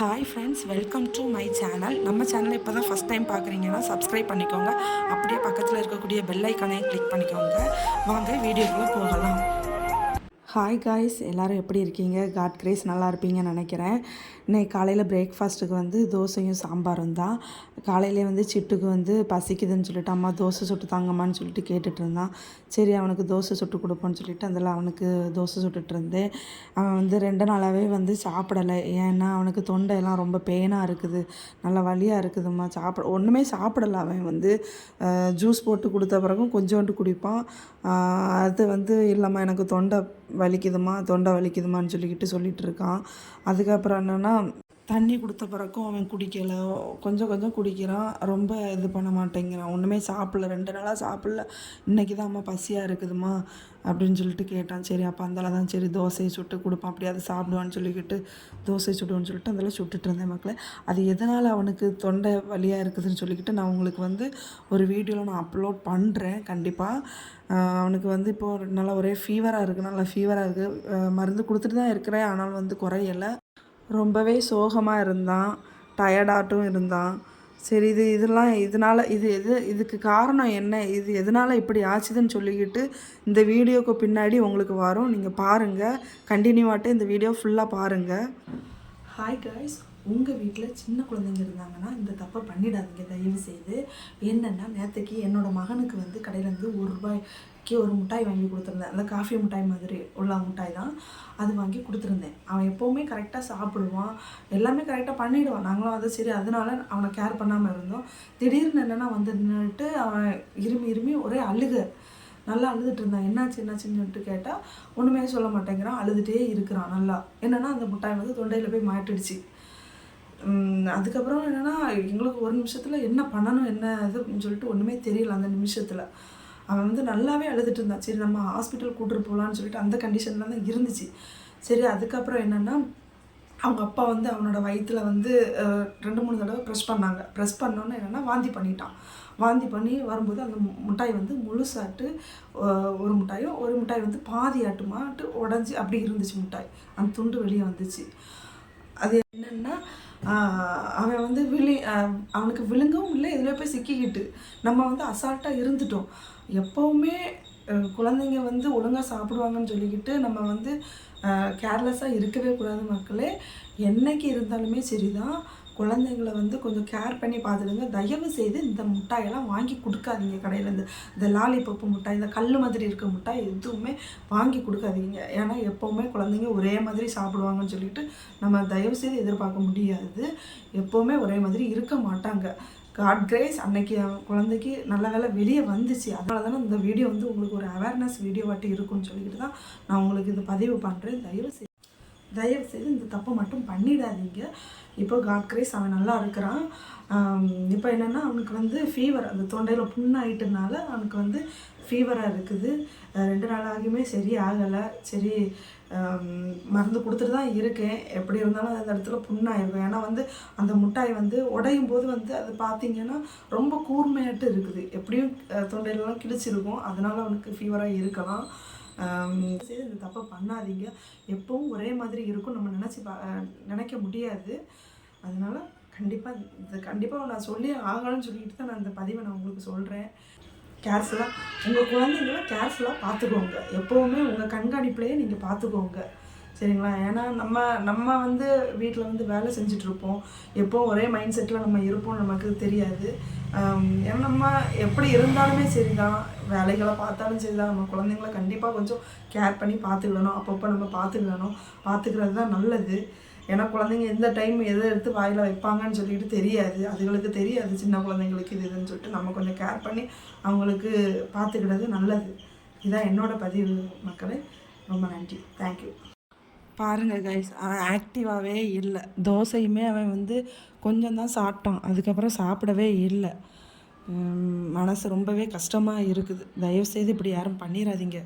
Hi friends welcome to my channel நம்ம channel இப்போ தான் ஃபஸ்ட் டைம் பார்க்குறீங்கன்னா சப்ஸ்கிரைப் பண்ணிக்கோங்க. அப்படியே பக்கத்தில் இருக்கக்கூடிய பெல் ஐக்கானையும் கிளிக் பண்ணிக்கோங்க. வாங்க வீடியோக்குள்ளே போகலாம். ஹாய் காய்ஸ் எல்லோரும் எப்படி இருக்கீங்க? காட் கிரேஸ் நல்லா இருப்பீங்கன்னு நினைக்கிறேன். இன்னைக்கு காலையில் பிரேக்ஃபாஸ்ட்டுக்கு வந்து தோசையும் சாம்பாரும் தான். காலையிலே வந்து சிட்டுக்கு வந்து பசிக்குதுன்னு சொல்லிட்டு அம்மா தோசை சுட்டு தாங்கம்மான்னு சொல்லிட்டு கேட்டுட்டு இருந்தான். சரி அவனுக்கு தோசை சுட்டு கொடுப்போன்னு சொல்லிட்டு அதில் அவனுக்கு தோசை சுட்டுட்டு இருந்தேன். அவன் வந்து ரெண்டு நாளாகவே வந்து சாப்பிடலை. ஏன்னா அவனுக்கு தொண்டையெல்லாம் ரொம்ப பெயினாக இருக்குது. நல்லா வலியாக இருக்குதும்மா. சாப்பிட ஒன்றுமே சாப்பிடலை அவன் வந்து. ஜூஸ் போட்டு கொடுத்த பிறகும் கொஞ்சோண்டு குடிப்பான். அது வந்து இல்லைம்மா எனக்கு தொண்டை வலிக்குதுமா? தொண்டை வலிக்குதுமான்னு சொல்லிக்கிட்டு சொல்லிகிட்டு இருக்கான். அதுக்கப்புறம் என்னென்னா தண்ணி கொடுத்த பிறக்கும் அவன் குடிக்கலை. கொஞ்சம் கொஞ்சம் குடிக்கிறான். ரொம்ப இது பண்ண மாட்டேங்கிறான். ஒன்றுமே சாப்பிடல. ரெண்டு நாளாக சாப்பிடல. இன்றைக்கி தான் அம்மா பசியாக இருக்குதுமா அப்படின்னு சொல்லிட்டு கேட்டான். சரி அப்போ அந்தால தான் சரி தோசையை சுட்டு கொடுப்பான். அப்படியாவது சாப்பிடுவான்னு சொல்லிக்கிட்டு தோசை சுடுவோன்னு சொல்லிட்டு அதெல்லாம் சுட்டுட்டு இருந்தேன் மக்களை. அது எதனால் அவனுக்கு தொண்டை வலியாக இருக்குதுன்னு சொல்லிக்கிட்டு நான் உங்களுக்கு வந்து ஒரு வீடியோவில் நான் அப்லோட் பண்ணுறேன் கண்டிப்பாக அவனுக்கு வந்து இப்போது நல்லா ஒரே ஃபீவராக இருக்குது நல்லா ஃபீவராக இருக்குது மருந்து கொடுத்துட்டு தான் இருக்கிறேன். ஆனால் வந்து குறையலை. ரொம்பவே சோகமாக இருந்தான் டயர்டாகட்டும் இருந்தான். சரி இது இதெல்லாம் இதனால் இது எது இதுக்கு காரணம் என்ன? இது எதனால் இப்படி ஆச்சுதுன்னு சொல்லிக்கிட்டு இந்த வீடியோக்கு பின்னாடி உங்களுக்கு வரும். நீங்கள் பாருங்கள் கண்டினியூவாட்டு இந்த வீடியோ ஃபுல்லாக பாருங்கள் ஹாய் கைஸ் உங்கள் வீட்டில் சின்ன குழந்தைங்க இருந்தாங்கன்னா இந்த தப்பை பண்ணிடாதீங்க. தயவு செய்து என்னென்னா நேற்றுக்கு என்னோடய மகனுக்கு வந்து கடையிலேருந்து ஒரு ரூபாய்க்கு ஒரு மிட்டாய் வாங்கி கொடுத்துருந்தேன். அந்த காஃபி மிட்டாய் மாதிரி உள்ள மிட்டாய் தான் அது வாங்கி கொடுத்துருந்தேன். அவன் எப்போவுமே கரெக்டாக சாப்பிடுவான். எல்லாமே கரெக்டாக பண்ணிவிடுவான் நாங்களும் அதை சரி அதனால அவனை கேர் பண்ணாமல் இருந்தோம். திடீர்னு என்னென்னா வந்து நின்றுட்டு அவன் இருமி இருமி ஒரே அழுக. நல்லா அழுதுட்டு இருந்தான். என்னாச்சு என்னாச்சுன்னு கேட்டால் ஒன்றுமே சொல்ல மாட்டேங்கிறான். அழுதுகிட்டே இருக்கிறான் நல்லா. என்னென்னா அந்த மிட்டாய் வந்து தொண்டையில் போய் மாட்டிடுச்சு. அதுக்கப்புறம் என்னென்னா எங்களுக்கு ஒரு நிமிஷத்தில் என்ன பண்ணணும் என்ன இதுன்னு சொல்லிட்டு ஒன்றுமே தெரியல அந்த நிமிஷத்தில். அவன் வந்து நல்லாவே அழுதுட்டு இருந்தான். சரி நம்ம ஹாஸ்பிட்டல் கூட்டிட்டு போகலான்னு சொல்லிட்டு அந்த கண்டிஷனில் தான் இருந்துச்சு. சரி அதுக்கப்புறம் என்னென்னா அவங்க அப்பா வந்து அவனோட வயிற்றில் வந்து ரெண்டு மூணு தடவை ப்ரெஸ் பண்ணாங்க. ப்ரெஸ் பண்ணோன்னே என்னென்னா வாந்தி பண்ணிட்டான். வாந்தி பண்ணி வரும்போது அந்த மிட்டாய் வந்து முழுசாட்டு ஒரு மிட்டாயும் ஒரு மிட்டாய் வந்து பாதி ஆட்டுமாட்டு உடஞ்சி அப்படி இருந்துச்சு மிட்டாய். அந்த துண்டு வெளியே வந்துச்சு. அது என்னென்னா அவன் வந்து விழி அவனுக்கு விழுங்கவும் இல்லை இதில் போய் சிக்கிக்கிட்டு. நம்ம வந்து அசால்ட்டாக இருந்துட்டோம். எப்போவுமே குழந்தைங்க வந்து ஒழுங்காக சாப்பிடுவாங்கன்னு சொல்லிக்கிட்டு நம்ம வந்து கேர்லெஸ்ஸாக இருக்கவே கூடாது மக்களே. என்னைக்கு இருந்தாலுமே சரிதான். குழந்தைங்கள வந்து கொஞ்சம் கேர் பண்ணி பார்த்துடுங்க தயவு செய்து இந்த முட்டாயெல்லாம் வாங்கி கொடுக்காதீங்க கடையிலேருந்து. இந்த லாலிபப்பு முட்டாய் இந்த கல் மாதிரி இருக்க முட்டாய் எதுவுமே வாங்கி கொடுக்காதீங்க. ஏன்னா எப்போவுமே குழந்தைங்க ஒரே மாதிரி சாப்பிடுவாங்கன்னு சொல்லிட்டு நம்ம தயவு செய்து எதிர்பார்க்க முடியாது. எப்போவுமே ஒரே மாதிரி இருக்க மாட்டாங்க. காட் கிரேஸ் அன்னைக்கு குழந்தைக்கு நல்ல வேலை வெளியே வந்துச்சு. அதனால தானே இந்த வீடியோ வந்து உங்களுக்கு ஒரு அவேர்னஸ் வீடியோ வாட்டி இருக்குன்னு சொல்லிக்கிட்டு தான் நான் உங்களுக்கு இது பதிவு பண்ணுறேன் தயவு செய்து தயவு செய்து இந்த தப்பை மட்டும் பண்ணிடாதீங்க. இப்போ காட் கிரேஸ் அவன் நல்லா இருக்கிறான். இப்போ என்னென்னா அவனுக்கு வந்து ஃபீவர் அந்த தொண்டையில் புண்ணாயிட்டனால அவனுக்கு வந்து ஃபீவராக இருக்குது. ரெண்டு நாளாகியுமே சரி ஆகலை. சரி மருந்து கொடுத்துட்டு தான் இருக்கேன். எப்படி இருந்தாலும் அந்த இடத்துல புண்ணாயிருக்கும். ஏன்னா வந்து அந்த முட்டாய் வந்து உடையும் போது வந்து அது பார்த்தீங்கன்னா ரொம்ப கூர்மையாட்டு இருக்குது. எப்படியும் தொண்டையிலலாம் கிழிச்சிருக்கும். அதனால் அவனுக்கு ஃபீவராக இருக்கலாம். இந்த தப்பை பண்ணாதீங்க. எப்பவும் ஒரே மாதிரி இருக்கும். நம்ம நினச்சி பா நினைக்க முடியாது. அதனால கண்டிப்பாக இது கண்டிப்பாக நான் சொல்லி ஆகணும்னு சொல்லிட்டு தான் நான் இந்த பதிவை நான் உங்களுக்கு சொல்கிறேன் கேர்ஃபுல்லாக உங்கள் குழந்தைங்கள கேர்ஃபுல்லாக பார்த்துக்கோங்க. எப்போவுமே உங்கள் கண்காணிப்புலையே நீங்கள் பார்த்துக்கோங்க. சரிங்களா? ஏன்னா நம்ம நம்ம வந்து வீட்டில் வந்து வேலை செஞ்சிட்ருப்போம். எப்போவும் ஒரே மைண்ட் செட்டில் நம்ம இருப்போம் நமக்கு தெரியாது. ஏன்னா நம்ம எப்படி இருந்தாலுமே சரி தான் வேலைகளை பார்த்தாலும் சரி தான் நம்ம குழந்தைங்கள கண்டிப்பாக கொஞ்சம் கேர் பண்ணி பார்த்துக்கிடணும். அப்பப்போ நம்ம பார்த்துக்கிடணும். பார்த்துக்கிறது தான் நல்லது. ஏன்னா குழந்தைங்க எந்த டைம் எதை எடுத்து வாயில் வைப்பாங்கன்னு சொல்லிட்டு தெரியாது. அதுகளுக்கு தெரியாது. சின்ன குழந்தைங்களுக்கு இது இதுன்னு சொல்லிட்டு நம்ம கொஞ்சம் கேர் பண்ணி அவங்களுக்கு பார்த்துக்கிறது நல்லது. இதுதான் என்னோடய பதிவு. மக்களே ரொம்ப நன்றி. தேங்க்யூ பாருங்கள் கைஸ் அவன் ஆக்டிவாகவே இல்லை. தோசையுமே அவன் வந்து கொஞ்சம் தான் சாப்பிட்டான். அதுக்கப்புறம் சாப்பிடவே இல்லை. மனசு ரொம்பவே கஷ்டமாக இருக்குது. தயவுசெய்து இப்படி யாரும் பண்ணிடாதீங்க